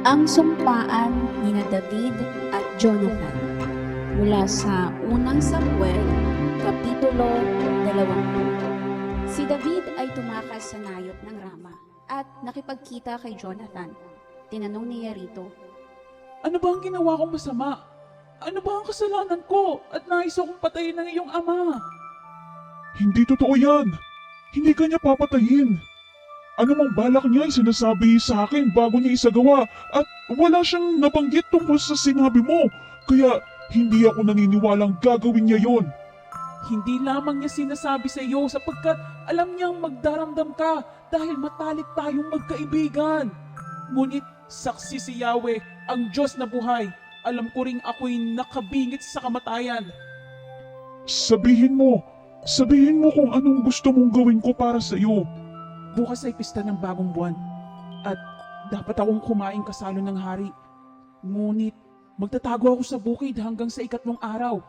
Ang sumpaan ni na David at Jonathan mula sa unang Samuel, Kapitulo 20. Si David ay tumakas sa nayot ng Rama at nakipagkita kay Jonathan. Tinanong niya rito, Ano ba ang ginawa kong masama? Ano ba ang kasalanan ko at nais akong patayin ng iyong ama? Hindi totoo yan. Hindi ka niya papatayin. Ano mang balak niya ay sinasabi sa akin bago niya isagawa at wala siyang nabanggit tungkol sa sinabi mo. Kaya hindi ako naniniwalang gagawin niya yon. Hindi lamang niya sinasabi sa iyo sapagkat alam niyang magdaramdam ka dahil matalik tayong magkaibigan. Ngunit saksi si Yahweh, ang Diyos na buhay. Alam ko ring ako'y nakabingit sa kamatayan. Sabihin mo, sabihin mo kung anong gusto mong gawin ko para sa iyo. Bukas ay pista ng bagong buwan at dapat akong kumain kasalo ng hari. Ngunit magtatago ako sa bukid hanggang sa ikatlong araw.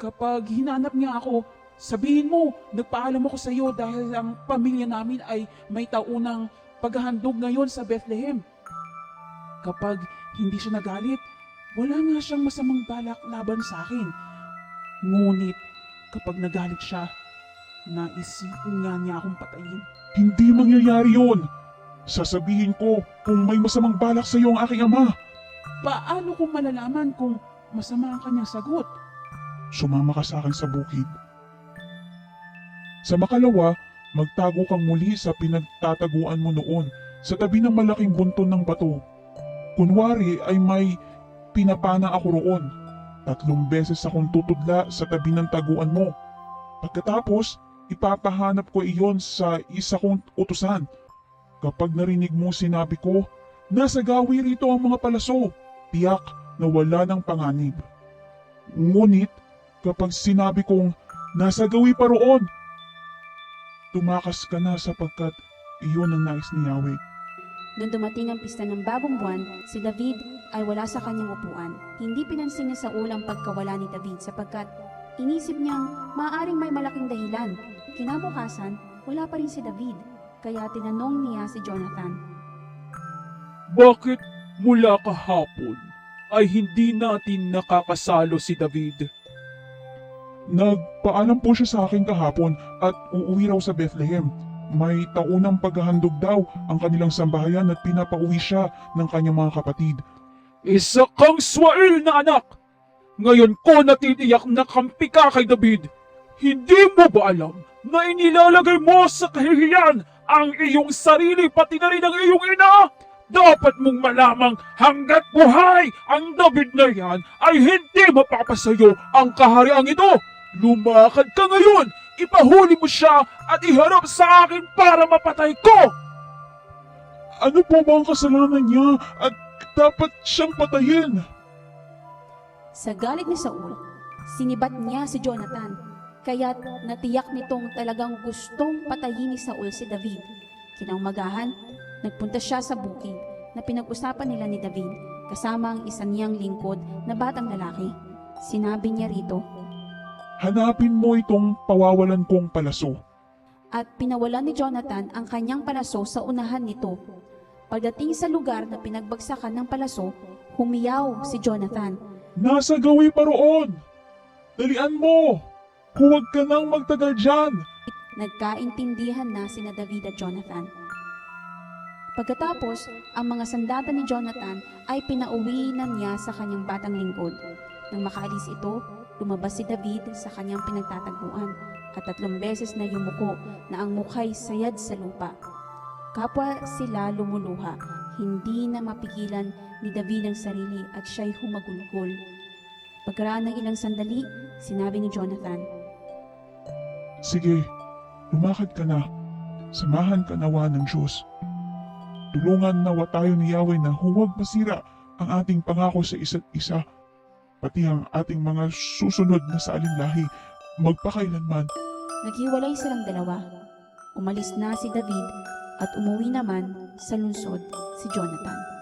Kapag hinanap niya ako, sabihin mo, nagpaalam ako sa iyo dahil ang pamilya namin ay may taunang paghahandog ngayon sa Bethlehem. Kapag hindi siya nagalit, wala nga siyang masamang balak laban sa akin. Ngunit kapag nagalit siya, naisipin nga niya akong patayin. Hindi mangyayari yon. Sasabihin ko kung may masamang balak sa iyo ang aking ama. Paano ko malalaman kung masama ang kanyang sagot? Sumama ka sa akin sa bukid. Sa makalawa, magtago kang muli sa pinagtataguan mo noon sa tabi ng malaking bunton ng bato. Kunwari ay may pinapana ako roon. Tatlong beses akong tutudla sa tabi ng taguan mo. Pagkatapos, ipapahanap ko iyon sa isa kong utusan. Kapag narinig mo sinabi ko, nasa gawi rito ang mga palaso, tiyak na wala ng panganib. Ngunit, kapag sinabi kong nasa gawi pa roon, tumakas ka na sapagkat iyon ang nais ni Yahweh. Nung dumating ang pista ng bagong buwan, si David ay wala sa kanyang upuan. Hindi pinansin ni Saul ang pagkawala ni David sapagkat inisip niyang maaaring may malaking dahilan. Kinabukasan, wala pa rin si David. Kaya tinanong niya si Jonathan. Bakit mula kahapon ay hindi natin nakakasalo si David? Nagpaalam po siya sa akin kahapon at uuwi raw sa Bethlehem. May taunang paghahandog daw ang kanilang sambahayan at pinapauwi siya ng kanyang mga kapatid. Isa kang swail na anak! Ngayon ko natitiyak na kampi ka kay David. Hindi mo ba alam na inilalagay mo sa kahihiyan ang iyong sarili pati na rin ang iyong ina? Dapat mong malamang hanggat buhay ang David na yan ay hindi mapapasayo ang kahariang ito. Lumakad ka ngayon, ipahuli mo siya at iharap sa akin para mapatay ko. Ano po ba ang kasalanan niya at dapat siyang patayin? Sa galit ni Saul, sinibat niya si Jonathan. Kaya't natiyak nitong talagang gustong patayin ni Saul si David. Kinaumagahan, nagpunta siya sa bukid na pinag-usapan nila ni David kasama ang isa niyang lingkod na batang lalaki. Sinabi niya rito, Hanapin mo itong pawawalan kong palaso. at pinawalan ni Jonathan ang kanyang palaso sa unahan nito. Pagdating sa lugar na pinagbagsakan ng palaso, humiyaw si Jonathan. Nasa gawi pa roon! Dalian mo! Huwag ka nang magtagal dyan! Nagkaintindihan na sina David at Jonathan. Pagkatapos, ang mga sandata ni Jonathan ay pinauwi na niya sa kanyang batang lingkod. Nang makaalis ito, lumabas si David sa kanyang pinagtatagpuan at tatlong beses na yumuko na ang mukha'y sayad sa lupa. Kapwa sila lumuluha, hindi na mapigilan ni David ang sarili at siya'y humagulgol. Pagkaraan ng ilang sandali, sinabi ni Jonathan, Sige, lumakad ka na. Samahan ka nawa ng Diyos. Tulungan nawa tayo ni Yahweh na huwag masira ang ating pangako sa isa't isa. Pati ang ating mga susunod na sa alinlahi, magpakailanman. Naghiwalay silang dalawa. Umalis na si David at umuwi naman sa lungsod si Jonathan.